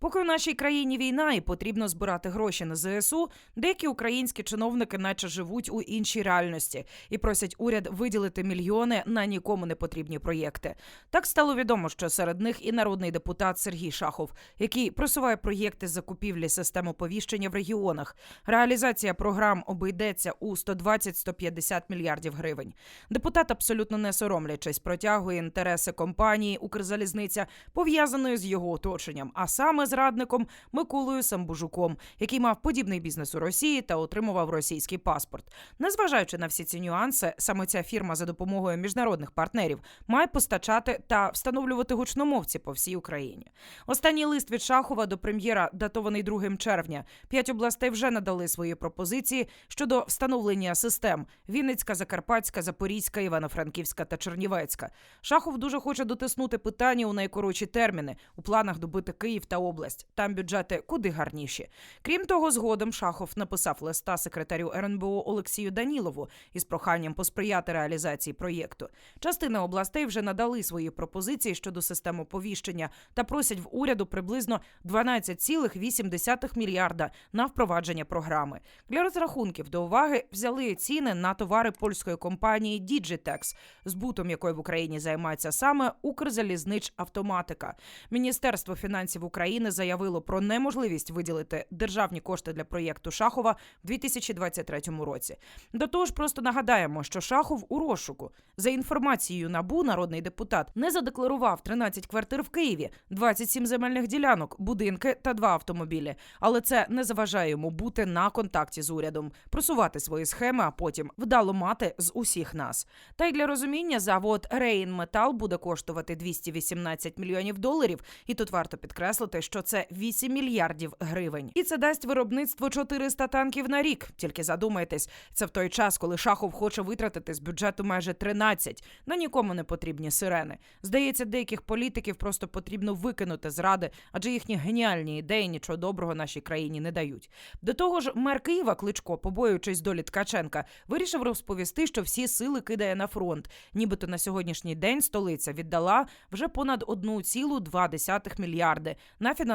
Поки в нашій країні війна і потрібно збирати гроші на ЗСУ, деякі українські чиновники, наче живуть у іншій реальності, і просять уряд виділити мільйони на нікому не потрібні проєкти. Так стало відомо, що серед них і народний депутат Сергій Шахов, який просуває проєкти закупівлі систем оповіщення в регіонах. Реалізація програм обійдеться у 120-150 мільярдів гривень. Депутат, абсолютно не соромлячись, протягує інтереси компанії Укрзалізниця, пов'язаної з його оточенням, а саме зрадником Миколою Самбужуком, який мав подібний бізнес у Росії та отримував російський паспорт. Незважаючи на всі ці нюанси, саме ця фірма за допомогою міжнародних партнерів має постачати та встановлювати гучномовці по всій Україні. Останній лист від Шахова до прем'єра, датований 2 червня. П'ять областей вже надали свої пропозиції щодо встановлення систем: Вінницька, Закарпатська, Запорізька, Івано-Франківська та Чернівецька. Шахов дуже хоче дотиснути питання у найкоротші терміни у планах добити Київ та область. Там бюджети куди гарніші. Крім того, згодом Шахов написав листа секретарю РНБО Олексію Данілову із проханням посприяти реалізації проєкту. Частина областей вже надали свої пропозиції щодо систем оповіщення та просять в уряду приблизно 12,8 мільярда на впровадження програми. Для розрахунків до уваги взяли ціни на товари польської компанії Digitex, збутом якої в Україні займається саме Укрзалізнич Автоматика. Міністерство фінансів України заявило про неможливість виділити державні кошти для проєкту Шахова в 2023 році. До того ж, просто нагадаємо, що Шахов у розшуку за інформацією НАБУ, народний депутат не задекларував 13 квартир в Києві, 27 земельних ділянок, будинки та два автомобілі. Але це не заважає йому бути на контакті з урядом, просувати свої схеми, а потім вдало мати з усіх нас. Та й для розуміння завод Рейн Метал буде коштувати 218 мільйонів доларів. І тут варто підкреслити, що це 8 мільярдів гривень. І це дасть виробництво 400 танків на рік. Тільки задумайтесь, це в той час, коли Шахов хоче витратити з бюджету майже 13 на нікому не потрібні сирени. Здається, деяких політиків просто потрібно викинути з ради, адже їхні геніальні ідеї нічого доброго нашій країні не дають. До того ж, мер Києва Кличко, побоюючись долі Ткаченка, вирішив розповісти, що всі сили кидає на фронт. Нібито на сьогоднішній день столиця віддала вже понад 1,2 мільярди на фінансування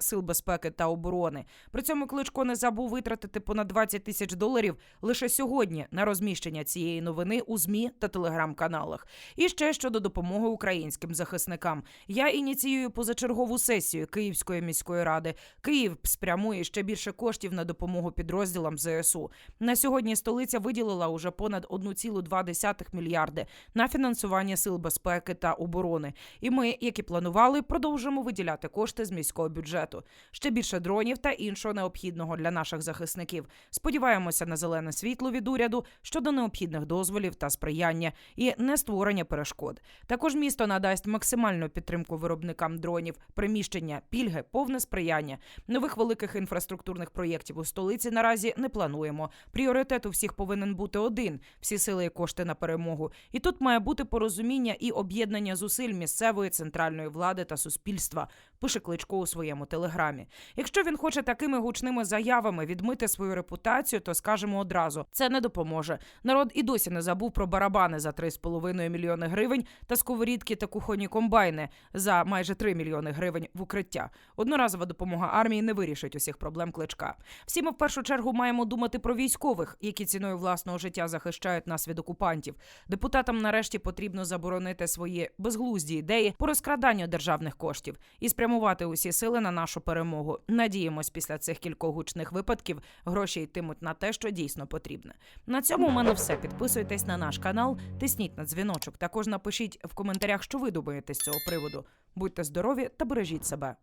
сил безпеки та оборони. При цьому Кличко не забув витратити понад 20 тисяч доларів лише сьогодні на розміщення цієї новини у змі та телеграм-каналах. І ще щодо допомоги українським захисникам. Я ініціюю позачергову сесію Київської міської ради. Київ спрямує ще більше коштів на допомогу підрозділам ЗСУ. На сьогодні столиця виділила уже понад 1,2 мільярди на фінансування сил безпеки та оборони. І ми, як і планували, продовжимо виділяти кошти з міського бюджету. Ще більше дронів та іншого необхідного для наших захисників. Сподіваємося на зелене світло від уряду щодо необхідних дозволів та сприяння і не створення перешкод. Також місто надасть максимальну підтримку виробникам дронів, приміщення, пільги, повне сприяння. Нових великих інфраструктурних проєктів у столиці наразі не плануємо. Пріоритет у всіх повинен бути один: всі сили і кошти на перемогу. І тут має бути порозуміння і об'єднання зусиль місцевої центральної влади та суспільства. Пише Кличко у своєму телеграмі. Якщо він хоче такими гучними заявами відмити свою репутацію, то скажемо одразу: це не допоможе. Народ і досі не забув про барабани за 3,5 мільйони гривень та сковорідки та кухонні комбайни за майже 3 мільйони гривень в укриття. Одноразова допомога армії не вирішить усіх проблем кличка. Всі ми в першу чергу маємо думати про військових, які ціною власного життя захищають нас від окупантів. Депутатам нарешті потрібно заборонити свої безглузді ідеї по розкраданню державних коштів і спрямувати усі сили на нашу перемогу. Надіємось, після цих кількох гучних випадків гроші йтимуть на те, що дійсно потрібне. На цьому у мене все. Підписуйтесь на наш канал, тисніть на дзвіночок. Також напишіть в коментарях, що ви думаєте з цього приводу. Будьте здорові та бережіть себе.